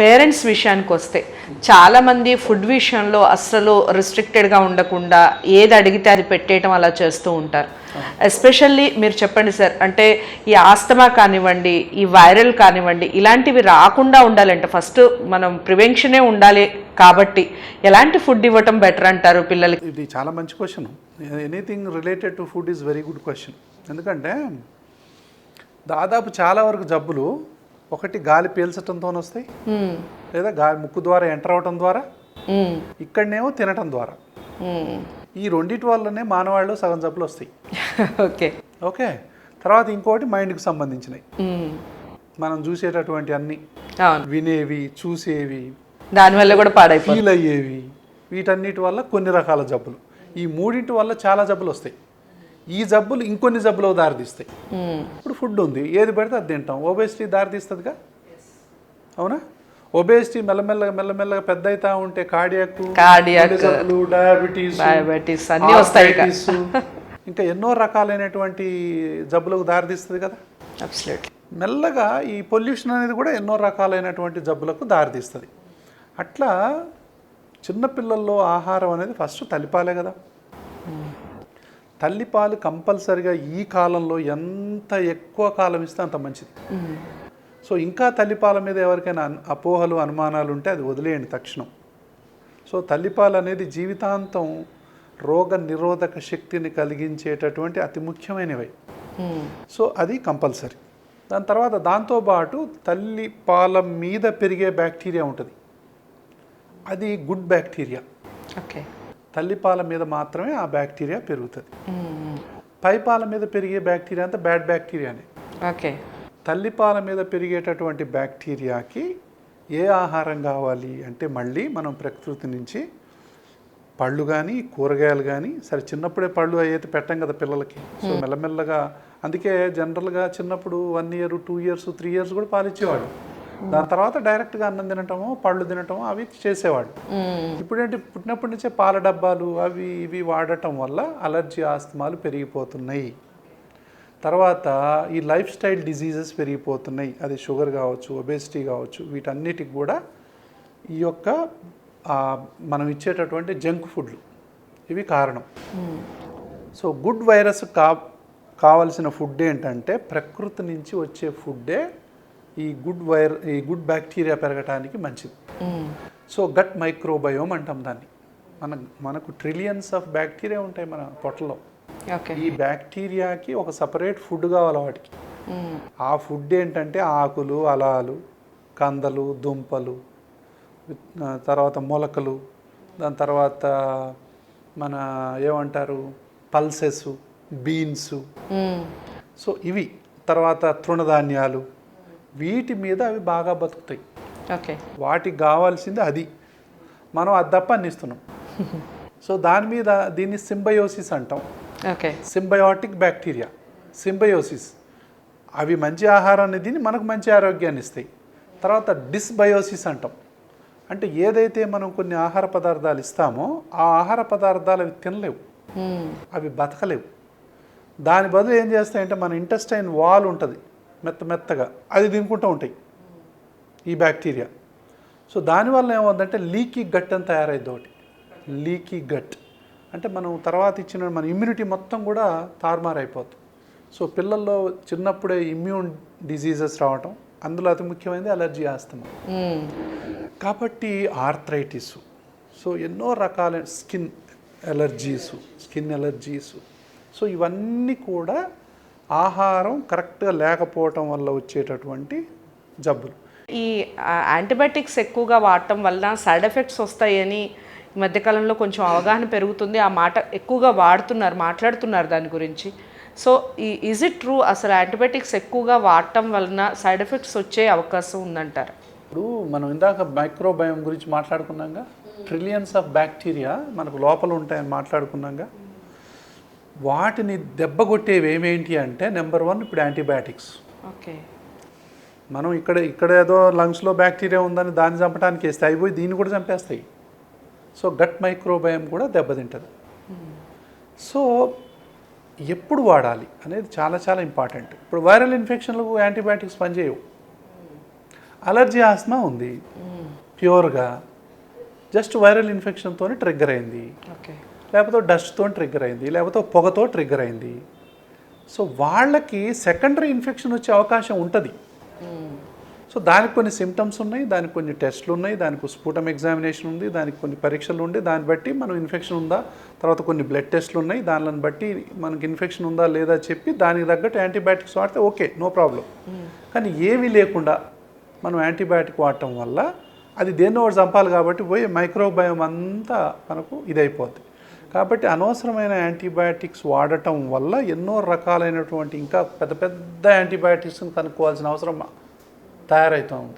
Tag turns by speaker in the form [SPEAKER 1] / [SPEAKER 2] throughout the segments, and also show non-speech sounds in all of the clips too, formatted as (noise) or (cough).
[SPEAKER 1] Parents విషయానికి వస్తే చాలామంది ఫుడ్ విషయంలో అస్సలు రిస్ట్రిక్టెడ్గా ఉండకుండా ఏది అడిగితే అది పెట్టేయటం అలా చేస్తూ ఉంటారు. ఎస్పెషల్లీ మీరు చెప్పండి సార్ అంటే ఈ ఆస్తమా కానివ్వండి ఈ వైరల్ కానివ్వండి ఇలాంటివి రాకుండా ఉండాలంటే. ఫస్ట్ మనం ప్రివెన్షనే ఉండాలి కాబట్టి ఎలాంటి ఫుడ్ ఇవ్వటం బెటర్ అంటారు పిల్లలకి?
[SPEAKER 2] ఇది చాలా మంచి question. Anything related to food is very good question. ఎందుకంటే దాదాపు చాలా వరకు జబ్బులు ఒకటి గాలి పీల్చడంతో వస్తాయి. లేదా గాలి ముక్కు ద్వారా ఎంటర్ అవటం ద్వారా. ఇక్కడనేమో తినటం ద్వారా. ఈ రెండిటి వల్లనే మానవాళ్ళు సగం జబ్బులు వస్తాయి
[SPEAKER 1] ఓకే
[SPEAKER 2] ఓకే తర్వాత ఇంకోటి మైండ్కి సంబంధించినవి. మనం చూసేటటువంటి అన్ని వినేవి చూసేవి
[SPEAKER 1] దానివల్ల కూడా పాడైపోతుంది
[SPEAKER 2] ఫీల్ అయ్యేవి వీటన్నిటి వల్ల కొన్ని రకాల జబ్బులు ఈ మూడింటి వల్ల చాలా జబ్బులు వస్తాయి ఈ జబ్బులు ఇంకొన్ని జబ్బులకు దారితీస్తాయి. ఇప్పుడు ఫుడ్ ఉంది ఏది పెడితే అది తింటాం. ఒబేసిటీ దారితీస్తుందిగా అవునా? ఒబేసిటీ మెల్లమెల్లగా మెల్లమెల్లగా పెద్ద అవుతా ఉంటే కార్డియాక్ డయాబెటీస్
[SPEAKER 1] డయాబెటీస్ అన్నీ వస్తాయి ఇక.
[SPEAKER 2] ఎన్నో రకాలైనటువంటి జబ్బులకు దారితీస్తుంది కదా? మెల్లగా ఈ పొల్యూషన్ అనేది కూడా ఎన్నో రకాలైనటువంటి జబ్బులకు దారితీస్తుంది అట్లా చిన్నపిల్లల్లో ఆహారం అనేది ఫస్ట్ తల్లిపాలే కదా. తల్లిపాలు కంపల్సరిగా ఈ కాలంలో ఎంత ఎక్కువ కాలం ఇస్తే అంత మంచిది. సో ఇంకా తల్లిపాల మీద ఎవరికైనా అపోహలు అనుమానాలు ఉంటే అది వదిలేయండి తక్షణం. సో తల్లిపాలు అనేది జీవితాంతం రోగ నిరోధక శక్తిని కలిగించేటటువంటి అతి ముఖ్యమైనవి. సో అది కంపల్సరీ. దాని తర్వాత దాంతోపాటు తల్లి పాల మీద పెరిగే బ్యాక్టీరియా ఉంటుంది. అది గుడ్ బ్యాక్టీరియా.
[SPEAKER 1] ఓకే.
[SPEAKER 2] తల్లిపాల మీద మాత్రమే ఆ బ్యాక్టీరియా పెరుగుతుంది. పై పాల మీద పెరిగే బ్యాక్టీరియా అంతా బ్యాడ్ బ్యాక్టీరియానే.
[SPEAKER 1] ఓకే.
[SPEAKER 2] తల్లిపాల మీద పెరిగేటటువంటి బ్యాక్టీరియాకి ఏ ఆహారం కావాలి అంటే మళ్ళీ మనం ప్రకృతి నుంచి పళ్ళు కానీ కూరగాయలు కానీ సరే చిన్నప్పుడే పళ్ళు అయితే పెట్టం కదా పిల్లలకి. సో మెల్లమెల్లగా అందుకే జనరల్గా చిన్నప్పుడు one year two years three years కూడా పాలిచ్చేవాడు దాని తర్వాత డైరెక్ట్గా అన్నం తినటమో పళ్ళు తినటమో అవి చేసేవాడు ఇప్పుడేంటి పుట్టినప్పటి నుంచే పాల డబ్బాలు అవి ఇవి వాడటం వల్ల అలర్జీ ఆస్తమాలు పెరిగిపోతున్నాయి. తర్వాత ఈ లైఫ్ స్టైల్ డిజీజెస్ పెరిగిపోతున్నాయి. అది షుగర్ కావచ్చు ఒబేసిటీ కావచ్చు వీటన్నిటికి కూడా ఈ యొక్క మనం ఇచ్చేటటువంటి జంక్ ఫుడ్లు ఇవి కారణం. సో గుడ్ వైరస్ కా కావలసిన ఫుడ్ ఏంటంటే ప్రకృతి నుంచి వచ్చే ఫుడ్డే ఈ గుడ్ వైర్ ఈ గుడ్ బ్యాక్టీరియా పెరగటానికి మంచిది. సో గట్ మైక్రోబయోమ్ అంటాం దాన్ని. మన మనకు ట్రిలియన్స్ ఆఫ్ బ్యాక్టీరియా ఉంటాయి మన పొట్టలో. ఈ బ్యాక్టీరియాకి ఒక సపరేట్ ఫుడ్ కావాలి వాటికి. ఆ ఫుడ్ ఏంటంటే ఆకులు అలాలు కందలు దుంపలు తర్వాత మొలకలు దాని తర్వాత మన ఏమంటారు పల్సెస్ బీన్స్. సో ఇవి తర్వాత తృణధాన్యాలు వీటి మీద అవి బాగా బతుకుతాయి.
[SPEAKER 1] ఓకే.
[SPEAKER 2] వాటికి కావాల్సింది అది. మనం అది తప్ప అందిస్తున్నాం (laughs) సో దాని మీద దీన్ని సింబయోసిస్ అంటాం.
[SPEAKER 1] ఓకే.
[SPEAKER 2] Symbiotic bacteria. సింబయోసిస్. అవి మంచి ఆహారాన్ని తిని మనకు మంచి ఆరోగ్యాన్ని ఇస్తాయి. తర్వాత డిస్బయోసిస్ అంటాం. అంటే ఏదైతే మనం కొన్ని ఆహార పదార్థాలు ఇస్తామో ఆ ఆహార పదార్థాలు అవి తినలేవు. అవి బతకలేవు. దాని బదులు ఏం చేస్తాయంటే మన ఇంటెస్టైన్ వాల్ ఉంటుంది. మెత్త మెత్తగా అది తినుకుంటూ ఉంటాయి. ఈ బ్యాక్టీరియా. సో దానివల్ల ఏమవుతుందంటే లీకీ గట్ అని తయారైద్ది ఒకటి. Leaky gut. అంటే మనం తర్వాత ఇచ్చిన మన ఇమ్యూనిటీ మొత్తం కూడా తారుమారైపోతుంది సో పిల్లల్లో చిన్నప్పుడే ఇమ్యూన్ డిజీజెస్ రావటం అందులో అతి ముఖ్యమైనది అలర్జీ ఆస్తమా. కాబట్టి ఆర్థరైటిస్ సో ఎన్నో రకాల skin allergies skin allergies so ఇవన్నీ కూడా ఆహారం కరెక్ట్గా లేకపోవటం వల్ల వచ్చేటటువంటి జబ్బులు.
[SPEAKER 1] ఈ యాంటీబయాటిక్స్ ఎక్కువగా వాడటం వలన సైడ్ ఎఫెక్ట్స్ వస్తాయని ఈ మధ్యకాలంలో కొంచెం అవగాహన పెరుగుతుంది. ఆ మాట ఎక్కువగా వాడుతున్నారు మాట్లాడుతున్నారు దాని గురించి. సో ఈ ఈజ్ ఇట్ ట్రూ అసలు యాంటీబయాటిక్స్ ఎక్కువగా వాడటం వలన సైడ్ ఎఫెక్ట్స్ వచ్చే అవకాశం ఉందంటారు.
[SPEAKER 2] ఇప్పుడు మనం ఇందాక మైక్రోబయోమ్ గురించి మాట్లాడుకున్నాగా. ట్రిలియన్స్ ఆఫ్ బ్యాక్టీరియా మనకు లోపల ఉంటాయని మాట్లాడుకున్నాగా. వాటిని దెబ్బ కొట్టేవి ఏమేంటి అంటే నెంబర్ వన్ ఇప్పుడు యాంటీబయాటిక్స్
[SPEAKER 1] ఓకే.
[SPEAKER 2] మనం ఇక్కడ ఇక్కడ ఏదో లంగ్స్లో బ్యాక్టీరియా ఉందని దాన్ని చంపడానికి వేస్తే అవి పోయి దీన్ని కూడా చంపేస్తాయి. సో గట్ మైక్రోబయం కూడా దెబ్బతింటుంది. సో ఎప్పుడు వాడాలి అనేది చాలా చాలా ఇంపార్టెంట్ ఇప్పుడు వైరల్ ఇన్ఫెక్షన్లకు యాంటీబయాటిక్స్ పనిచేయవు. అలర్జీ ఆస్మా ఉంది. ప్యూర్గా జస్ట్ వైరల్ ఇన్ఫెక్షన్తో ట్రిగ్గర్ అయింది.
[SPEAKER 1] ఓకే.
[SPEAKER 2] లేకపోతే డస్ట్తో ట్రిగ్గర్ అయింది లేకపోతే పొగతో ట్రిగ్గర్ అయింది. సో వాళ్ళకి సెకండరీ ఇన్ఫెక్షన్ వచ్చే అవకాశం ఉంటుంది. సో దానికి కొన్ని సిమ్టమ్స్ ఉన్నాయి దానికి కొన్ని టెస్ట్లు ఉన్నాయి దానికి స్ఫూటం ఎగ్జామినేషన్ ఉంది దానికి కొన్ని పరీక్షలు ఉండి దాన్ని బట్టి మనం ఇన్ఫెక్షన్ ఉందా తర్వాత కొన్ని బ్లడ్ టెస్ట్లు ఉన్నాయి దానిని బట్టి మనకి ఇన్ఫెక్షన్ ఉందా లేదా చెప్పి దానికి తగ్గట్టు యాంటీబయాటిక్స్ వాడితే ఓకే నో ప్రాబ్లం కానీ ఏమీ లేకుండా మనం యాంటీబయాటిక్ వాడటం వల్ల అది దేన్నో ఒకటి చంపాలి కాబట్టి పోయి మైక్రోబయం అంతా మనకు ఇదైపోద్ది. కాబట్టి అనవసరమైన యాంటీబయాటిక్స్ వాడటం వల్ల ఎన్నో రకాలైనటువంటి ఇంకా పెద్ద పెద్ద యాంటీబయాటిక్స్ని కనుక్కోవాల్సిన అవసరం తయారవుతూ ఉంది.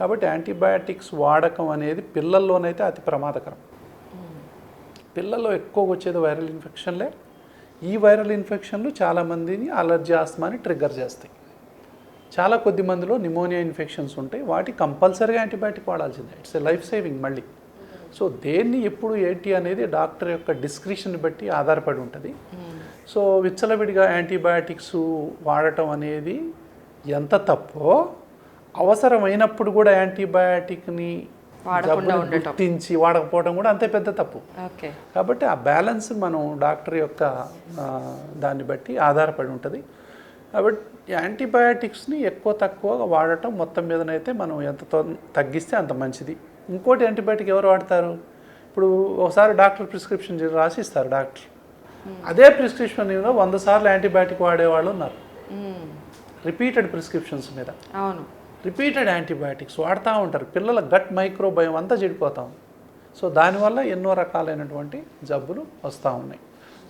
[SPEAKER 2] కాబట్టి యాంటీబయాటిక్స్ వాడకం అనేది పిల్లల్లోనైతే అతి ప్రమాదకరం. పిల్లల్లో ఎక్కువ వచ్చేది వైరల్ ఇన్ఫెక్షన్లే. ఈ వైరల్ ఇన్ఫెక్షన్లు చాలామందిని అలర్జీ ఆస్మాని ట్రిగ్గర్ చేస్తాయి. చాలా కొద్ది మందిలో నిమోనియా ఇన్ఫెక్షన్స్ ఉంటాయి. వాటి కంపల్సరీగా యాంటీబయాటిక్ వాడాల్సిందే. ఇట్స్ ఎ లైఫ్ సేవింగ్ మళ్ళీ. సో దేన్ని ఎప్పుడు ఏంటి అనేది డాక్టర్ యొక్క డిస్క్రిప్షన్ బట్టి ఆధారపడి ఉంటుంది. సో విచ్చలవిడిగా యాంటీబయాటిక్స్ వాడటం అనేది ఎంత తప్పో అవసరమైనప్పుడు కూడా యాంటీబయాటిక్ని గుర్తించి వాడకపోవడం కూడా అంతే పెద్ద తప్పు. కాబట్టి ఆ బ్యాలెన్స్ మనం డాక్టర్ యొక్క దాన్ని బట్టి ఆధారపడి ఉంటుంది. కాబట్టి యాంటీబయాటిక్స్ని ఎక్కువ తక్కువ వాడటం మొత్తం మీదనైతే మనం ఎంత తగ్గిస్తే అంత మంచిది. ఇంకోటి యాంటీబయాటిక్ ఎవరు వాడతారు? ఇప్పుడు ఒకసారి డాక్టర్ ప్రిస్క్రిప్షన్ రాసిస్తారు డాక్టర్. అదే ప్రిస్క్రిప్షన్ మీద వంద సార్లు యాంటీబయాటిక్ వాడేవాళ్ళు ఉన్నారు. రిపీటెడ్ ప్రిస్క్రిప్షన్స్ మీద.
[SPEAKER 1] అవును.
[SPEAKER 2] రిపీటెడ్ యాంటీబయాటిక్స్ వాడుతూ ఉంటారు. పిల్లల గట్ మైక్రోబయం అంతా చెడిపోతాం సో దానివల్ల ఎన్నో రకాలైనటువంటి జబ్బులు వస్తూ ఉన్నాయి.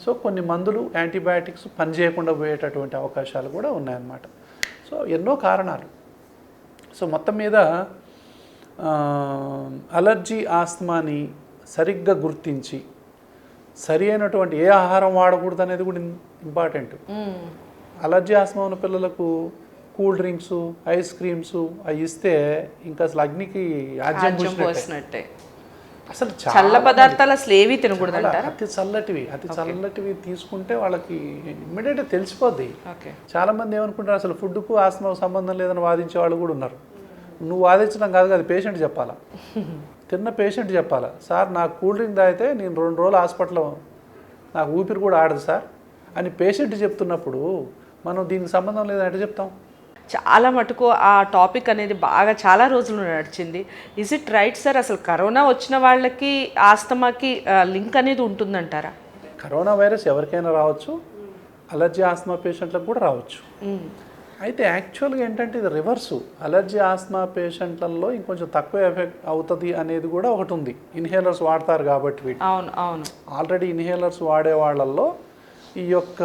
[SPEAKER 2] సో కొన్ని మందులు యాంటీబయాటిక్స్ పనిచేయకుండా పోయేటటువంటి అవకాశాలు కూడా ఉన్నాయన్నమాట. సో ఎన్నో కారణాలు. సో మొత్తం మీద అలర్జీ ఆస్తమాని సరిగ్గా గుర్తించి సరి అయినటువంటి ఏ ఆహారం వాడకూడదు అనేది కూడా ఇంపార్టెంట్. అలర్జీ ఆస్మా ఉన్న పిల్లలకు కూల్ డ్రింక్స్ ఐస్ క్రీమ్స్ అవి ఇస్తే ఇంకా అసలు అగ్నికి ఆజ్యం పూసినట్టే. అసలు
[SPEAKER 1] చల్ల
[SPEAKER 2] చాలా
[SPEAKER 1] పదార్థాలు అసలు ఏవి తినకూడదు
[SPEAKER 2] అతి చల్లటివి అతి చల్లటివి తీసుకుంటే వాళ్ళకి ఇమ్మీడియట్గా తెలిసిపోద్ది. చాలా మంది ఏమనుకుంటారు అసలు ఫుడ్కు ఆస్మాకు సంబంధం లేదని వాదించే వాళ్ళు కూడా ఉన్నారు. నువ్వు వాదించడం కాదు అది పేషెంట్ చెప్పాలా? తిన్న పేషెంట్ చెప్పాలా? సార్ నాకు కూల్ డ్రింక్ తాగితే నేను రెండు రోజులు హాస్పిటల్లో నాకు ఊపిరి కూడా ఆడదు సార్ అని పేషెంట్ చెప్తున్నప్పుడు మనం దీనికి సంబంధం లేదని ఎట్లా చెప్తాం?
[SPEAKER 1] చాలా మటుకు ఆ టాపిక్ అనేది బాగా చాలా రోజులు నడిచింది. ఇజ్ ఇట్ రైట్ సార్ అసలు కరోనా వచ్చిన వాళ్ళకి ఆస్తమాకి లింక్ అనేది ఉంటుందంటారా?
[SPEAKER 2] కరోనా వైరస్ ఎవరికైనా రావచ్చు. అలర్జీ ఆస్మా పేషెంట్లకు కూడా రావచ్చు. అయితే యాక్చువల్గా ఏంటంటే ఇది రివర్సు. అలర్జీ ఆస్మా పేషెంట్లలో ఇంకొంచెం తక్కువ ఎఫెక్ట్ అవుతుంది అనేది కూడా ఒకటి ఉంది. ఇన్హేలర్స్ వాడతారు కాబట్టి వీటి
[SPEAKER 1] అవును అవును.
[SPEAKER 2] ఆల్రెడీ ఇన్హేలర్స్ వాడే వాళ్ళల్లో ఈ యొక్క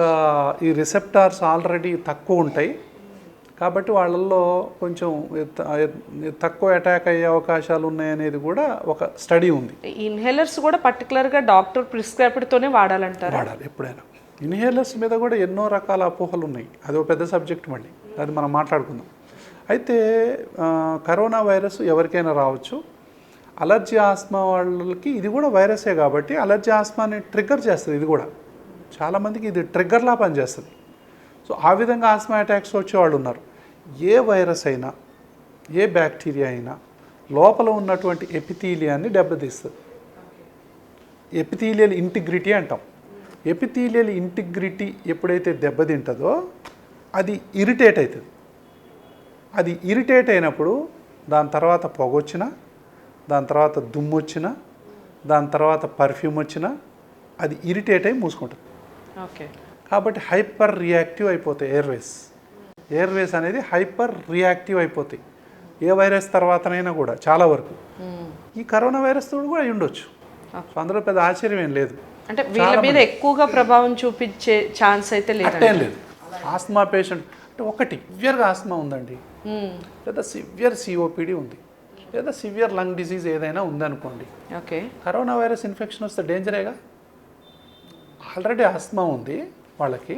[SPEAKER 2] ఈ రిసెప్టార్స్ ఆల్రెడీ తక్కువ ఉంటాయి. కాబట్టి వాళ్ళల్లో కొంచెం తక్కువ అటాక్ అయ్యే అవకాశాలు ఉన్నాయనేది కూడా ఒక స్టడీ ఉంది.
[SPEAKER 1] ఇన్హేలర్స్ కూడా పర్టికులర్గా డాక్టర్ ప్రిస్క్రైబ్డ్తోనే వాడాలంటారా?
[SPEAKER 2] వాడాలి ఎప్పుడైనా. ఇన్హేలర్స్ మీద కూడా ఎన్నో రకాల అపోహలు ఉన్నాయి అది ఒక పెద్ద సబ్జెక్ట్ మళ్ళీ. అది మనం మాట్లాడుకుందాం. అయితే కరోనా వైరస్ ఎవరికైనా రావచ్చు. అలర్జీ ఆస్మా వాళ్ళకి ఇది కూడా వైరసే కాబట్టి అలర్జీ ఆస్మాని ట్రిగ్గర్ చేస్తుంది ఇది కూడా. చాలామందికి ఇది ట్రిగ్గర్లా పనిచేస్తుంది. సో ఆ విధంగా ఆస్మా అటాక్స్ వచ్చేవాళ్ళు ఉన్నారు. ఏ వైరస్ అయినా ఏ బ్యాక్టీరియా అయినా లోపల ఉన్నటువంటి ఎపిథీలియాన్ని దెబ్బతీస్తుంది. ఎపిథీలియల్ ఇంటిగ్రిటీ అంటాం. ఎపిథీలియల్ ఇంటిగ్రిటీ ఎప్పుడైతే దెబ్బతింటుందో అది ఇరిటేట్ అవుతుంది. అది ఇరిటేట్ అయినప్పుడు దాని తర్వాత పొగ వచ్చినా దాని తర్వాత దుమ్ము వచ్చినా దాని తర్వాత పర్ఫ్యూమ్ వచ్చినా అది ఇరిటేట్ అయి మూసుకుంటుంది.
[SPEAKER 1] ఓకే.
[SPEAKER 2] కాబట్టి హైపర్ రియాక్టివ్ అయిపోతాయి ఎయిర్వేస్. ఎయిర్వేస్ అనేది హైపర్ రియాక్టివ్ అయిపోతాయి. ఏ వైరస్ తర్వాతనైనా కూడా చాలా వరకు. ఈ కరోనా వైరస్ కూడా అయి ఉండొచ్చు. సో అందులో పెద్ద ఆశ్చర్యం ఏం లేదు.
[SPEAKER 1] అంటే వీళ్ళ మీద ఎక్కువగా ప్రభావం చూపించే ఛాన్స్ అయితే లేదు
[SPEAKER 2] అట్టేం లేదు. ఆస్మా పేషెంట్ అంటే ఒకటి సివియర్గా ఆస్మా ఉందండి. లేదా సివియర్ సిఓపిడి ఉంది. లేదా సివియర్ లంగ్ డిసీజ్ ఏదైనా ఉందనుకోండి.
[SPEAKER 1] ఓకే.
[SPEAKER 2] కరోనా వైరస్ ఇన్ఫెక్షన్ వస్తే డేంజరేగా? ఆల్రెడీ ఆస్మా ఉంది వాళ్ళకి.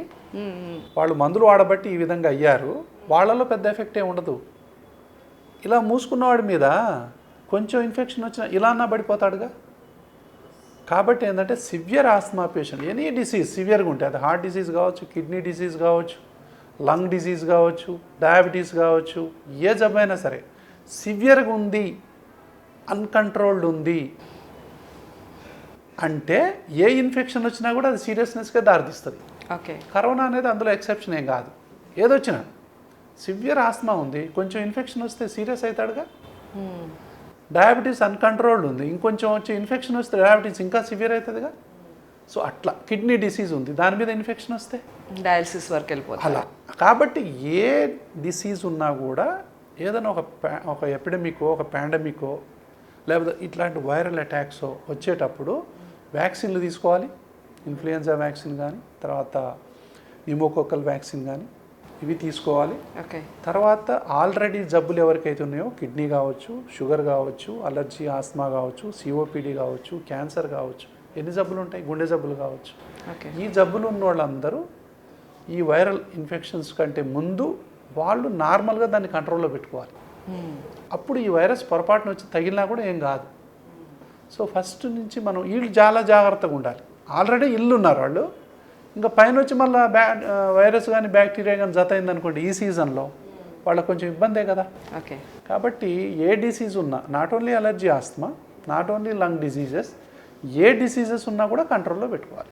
[SPEAKER 2] వాళ్ళు మందులు వాడబట్టి ఈ విధంగా అయ్యారు. వాళ్ళలో పెద్ద ఎఫెక్ట్ ఏమి ఉండదు. ఇలా మూసుకున్నవాడి మీద కొంచెం ఇన్ఫెక్షన్ వచ్చినా ఇలా అన్నా పడిపోతాడుగా? కాబట్టి ఏంటంటే severe asthma patient any disease సివియర్గా ఉంటాయి అది హార్ట్ డిసీజ్ కావచ్చు కిడ్నీ డిసీజ్ కావచ్చు లంగ్ డిసీజ్ కావచ్చు డయాబెటీస్ కావచ్చు ఏ జబ్బైనా సరే సివియర్గా ఉంది అన్కంట్రోల్డ్ ఉంది అంటే ఏ ఇన్ఫెక్షన్ వచ్చినా కూడా అది సీరియస్నెస్గా దారితీస్తుంది.
[SPEAKER 1] ఓకే.
[SPEAKER 2] కరోనా అనేది అందులో ఎక్సెప్షన్ ఏం కాదు. ఏదొచ్చినా సివియర్ ఆస్మా ఉంది కొంచెం ఇన్ఫెక్షన్ వస్తే సీరియస్ అవుతాడుగా? డయాబెటీస్ అన్కంట్రోల్డ్ ఉంది. ఇంకొంచెం వచ్చి ఇన్ఫెక్షన్ వస్తే డయాబెటీస్ ఇంకా సివియర్ అవుతుందిగా? సో అట్లా కిడ్నీ డిసీజ్ ఉంది. దాని మీద ఇన్ఫెక్షన్ వస్తే?
[SPEAKER 1] డయాలసిస్ వరకు వెళ్ళిపోతుంది.
[SPEAKER 2] అలా. కాబట్టి ఏ డిసీజ్ ఉన్నా కూడా ఏదైనా ఒక ఒక ఎపిడమికో ఒక పాండమికో లేకపోతే ఇట్లాంటి వైరల్ అటాక్స్ వచ్చేటప్పుడు వ్యాక్సిన్లు తీసుకోవాలి. ఇన్ఫ్లుయెన్జా వ్యాక్సిన్ కానీ తర్వాత న్యూమోకోకల్ వ్యాక్సిన్ కానీ ఇవి తీసుకోవాలి.
[SPEAKER 1] ఓకే.
[SPEAKER 2] తర్వాత ఆల్రెడీ జబ్బులు ఎవరికైతే ఉన్నాయో కిడ్నీ కావచ్చు షుగర్ కావచ్చు అలర్జీ ఆస్మా కావచ్చు సిఓపిడి కావచ్చు క్యాన్సర్ కావచ్చు ఎన్ని జబ్బులు ఉంటాయి? గుండె జబ్బులు కావచ్చు.
[SPEAKER 1] ఓకే.
[SPEAKER 2] ఈ జబ్బులు ఉన్న వాళ్ళందరూ ఈ వైరల్ ఇన్ఫెక్షన్స్ కంటే ముందు వాళ్ళు నార్మల్గా దాన్ని కంట్రోల్లో పెట్టుకోవాలి. అప్పుడు ఈ వైరస్ పొరపాటున వచ్చి తగిలినా కూడా ఏం కాదు. సో ఫస్ట్ నుంచి మనం వీళ్ళు చాలా జాగ్రత్తగా ఉండాలి. ఆల్రెడీ ఇల్లు ఉన్నారు వాళ్ళు. ఇంకా పైన వచ్చి మళ్ళీ బ్యా వైరస్ కానీ బ్యాక్టీరియా కానీ జత అయింది అనుకోండి ఈ సీజన్లో వాళ్ళకి కొంచెం ఇబ్బందే కదా.
[SPEAKER 1] ఓకే.
[SPEAKER 2] కాబట్టి ఏ డిసీజ్ ఉన్నా not only allergy asthma not only lung diseases A diseases ఉన్నా కూడా కంట్రోల్లో పెట్టుకోవాలి.